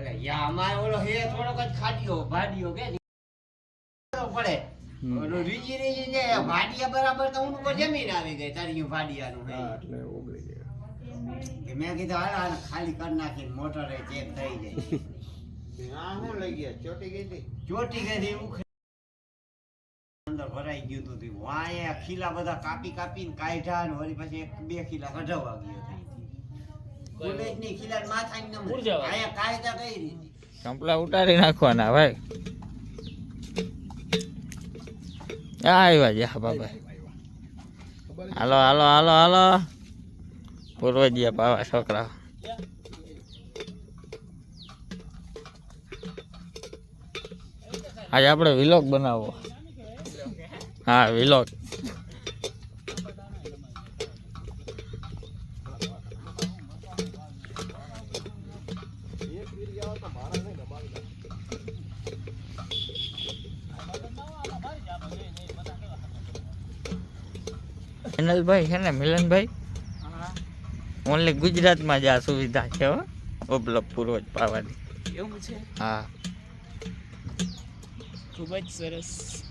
એટલે યા અમારે ઓલો હે થોડોક જ ખાડ્યો ભાડ્યો કે પડે. ઓલો રીજી રીજી ને ભાડિયા બરાબર તો ઊંટ પર જમીન આવી ગઈ તારી ભાડિયાનું હે. એટલે ઓગળી કે મેં કીધું હાલ હાલ ખાલી કરી નાખી મોટરે ચેક થઈ જાય. આ હું લઈ ગયા? ચોટી ગઈ હતી? ચોટી ગઈ હતી અંદર ભરાઈ ગયું હતું તે. વાંયે ખીલા બધા કાપી કાપીને કાઢ્યા ને વળી પછી એક બે ખીલા કઢાવવા ગયો આયા કાયદા કઈ રીતે? ચંપલા ઉતારી નાખવાના ભાઈ. આ આવ્યા જા બાબા. હાલો હાલો હાલો હાલો. પૂર્વજીયા પાવા છોકરા આજે આપણે વિલોક બનાવો હા વિલોક મિલનભાઈ છે ને મિલનભાઈ? ઓનલી ગુજરાતમાં જ આ સુવિધા છે હો. ઉપલબ્ધ પૂર્વજ પાવાની. એવું છે? હા. ખૂબ જ સરસ.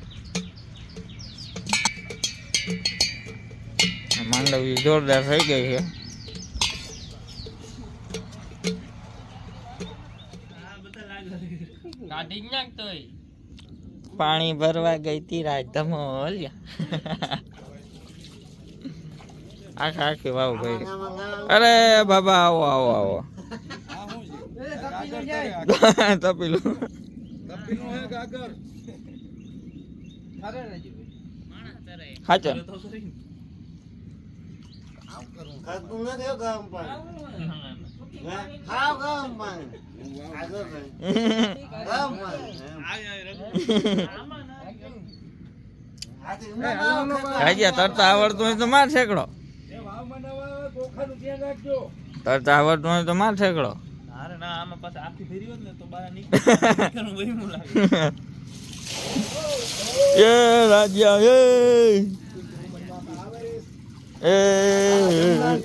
માંડવી જોરદાર થઈ ગઈ છે. પાણી ભરવા ગઈ તી રાજ ધમોલ આખા આખી વાવ ભાઈ અરે બાબા આવો આવો આવો. તપીલું. હાજી તરતા આવડતું હોય તો માર ઠેકડો તરતા આવડતું હોય તો માર ઠેકડો. અરે ના આમાં પાછા આખી ફેરી હોત ને તો બહાર નીકળવાનું વહીમું લાગે. એ રાજ્યા એ. એ.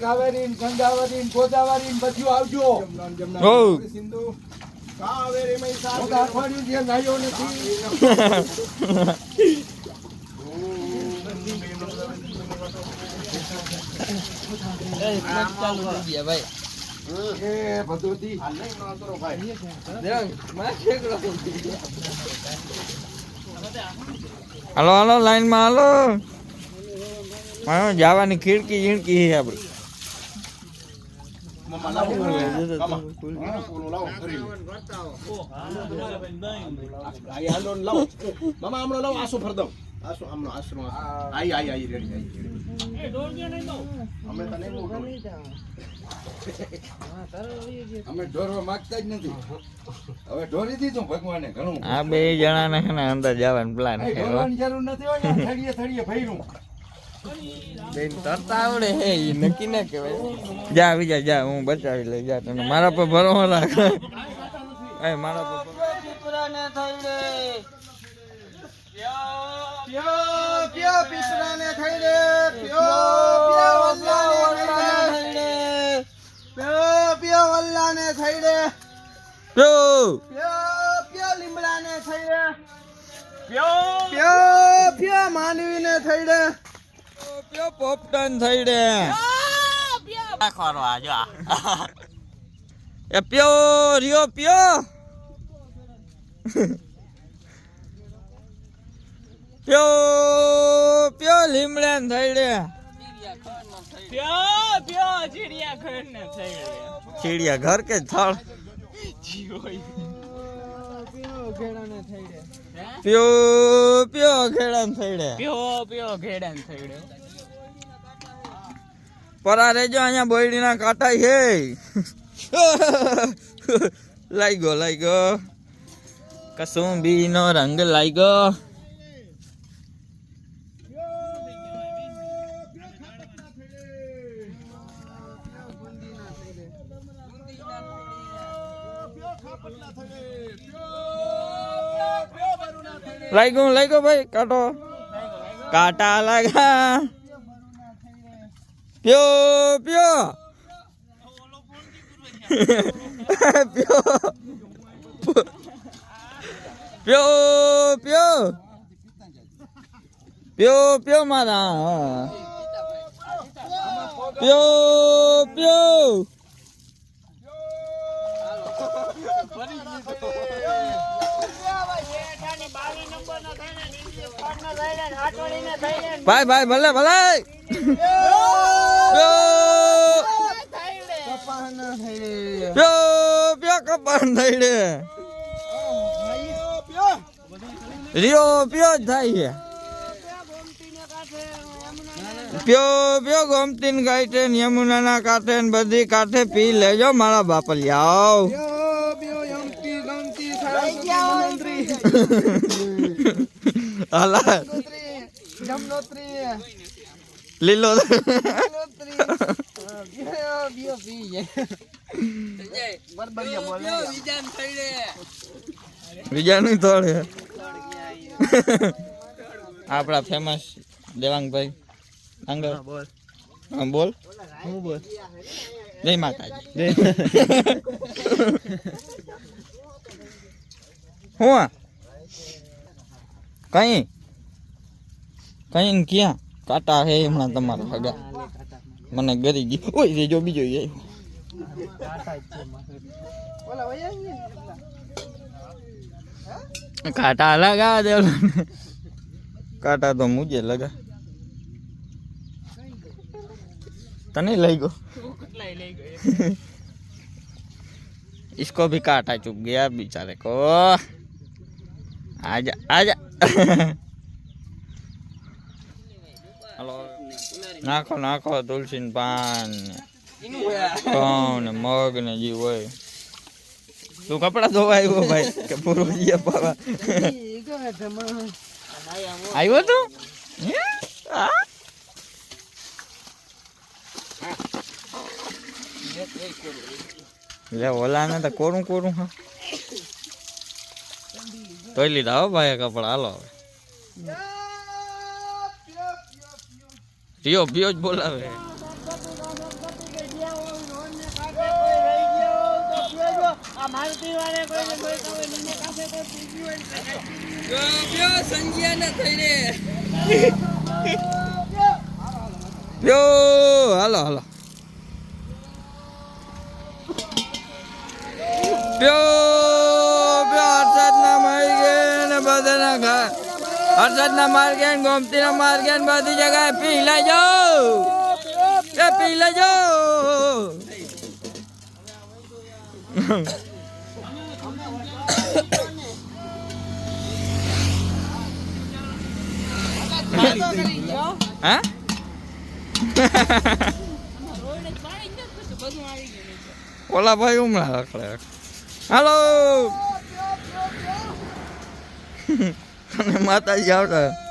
કાવેરી ગંગાવરી ગોદાવરી બધું આવજો. હો. કાવેરી મે સાથે અઠવાડિયું જે નાયો નથી. ચાલુ હલો લાઈનમાં હલો હાલો હાલો. હાલો જવાની ખીડકી ઝીણકી છે આપડી હાલો મામા હમણાં લાવ. આસો ફરદમ આસો આમનો આસનો આઈ આઈ આઈ રેડી આઈ અમે તને બહુ અમે ઢોરવા માંગતા જ નથી. હવે ઢોરી દીધું ભગવાને ઘણું. આ બે જણાને છે ને અંદર જવાનું પ્લાન છે ઢોરવાની જરૂર નથી હોય થળીએ થળીએ ભર્યું. બેન તરતા આવડે હે ઈ નક્કી ના કહેવાય. જા બીજા જા હું બચાવી લઈ જા તને. મારા પર ભરોસો રાખ. એ મારા પર પ્યો પ્યો પીસરાને થઈ રે પ્યો પ્યો વલ્લાને પ્યો પ્યો વલ્લાને થઈ પ્યો. પ્યો પ્યો લીમડાને થઈ પ્યો. પ્યો પ્યો માનવીને થઈ પ્યો પોપટન થઈ રે જો એ પ્યો રિયો પ્યો. પ્યો પ્યો લીમડા થઈ ને થઈ ચીડિયા ઘર કે થળ પ્યો પ્યો ઘેડા થઈ રે. પ્યો પ્યો ઘેડા થઈ ગયો પરા રેજો અહીંયા બોયડીના કાંટા હે લાગ્યો લાઈ ગયો કસુંબી નો રંગ લાઈ લાઈ ગયો લાઈ ગયો ભાઈ, કાંટો. કાંટા લાગા પ્યો પ્યો. પ્યો. પ્યો પ્યો. પ્યો પ્યો મારા. પ્યો પ્યો. ભાઈ ભાઈ, ભલે ભલે. કપાના થઈ રે રિયો, પ્યો થાય. છે પ્યો પ્યો ગમતી ને કાંઠે યમુનાના કાંઠે બધી કાંઠે પી લેજો મારા બાપલિયા. ગમતી સરસ્વતી હાલા જમનોત્રી લીલો જાય બીજાનું થોડે આપણા ફેમસ દેવાંગભાઈ આગળ બોલ હા બોલ હું બોલ જય માતાજી હું આ? કઈ કઈ ને ક્યાં કાંટા હે હમણાં તમારા હગા મને ગરી ગઈ ઓય રે જો બીજો જાય બોલા વયા ગયા કાંટા લગા દે કાંટા તો મુજે લગા તને લઈ ગયો इसको भी काटा चुप गया बेचारे को આજા આજા હલો નાખો નાખો તુલસી પાન. કોણ? મગ ને જી હોય. તું કપડા ધોવા આવ્યો ભાઈ કે પૂરું જીએ પાવા? આવ્યો તું? લે ઓલા ને તો કોરું કોરું હા. તોય લીધા હો ભાઈ કપડા હાલો હવે. પિયો પિયો જ બોલાવે. હાલો હાલો. પિયો બધાના ઘા હર્ષદ ના માર્ગે ને ગોમતી ના માર્ગે બધી જગ્યાએ પી લેજો. એ પી લેજો. હા? ઓલા ભાઈ ઉમરા હાલો. 哼哼，他妈胆小的。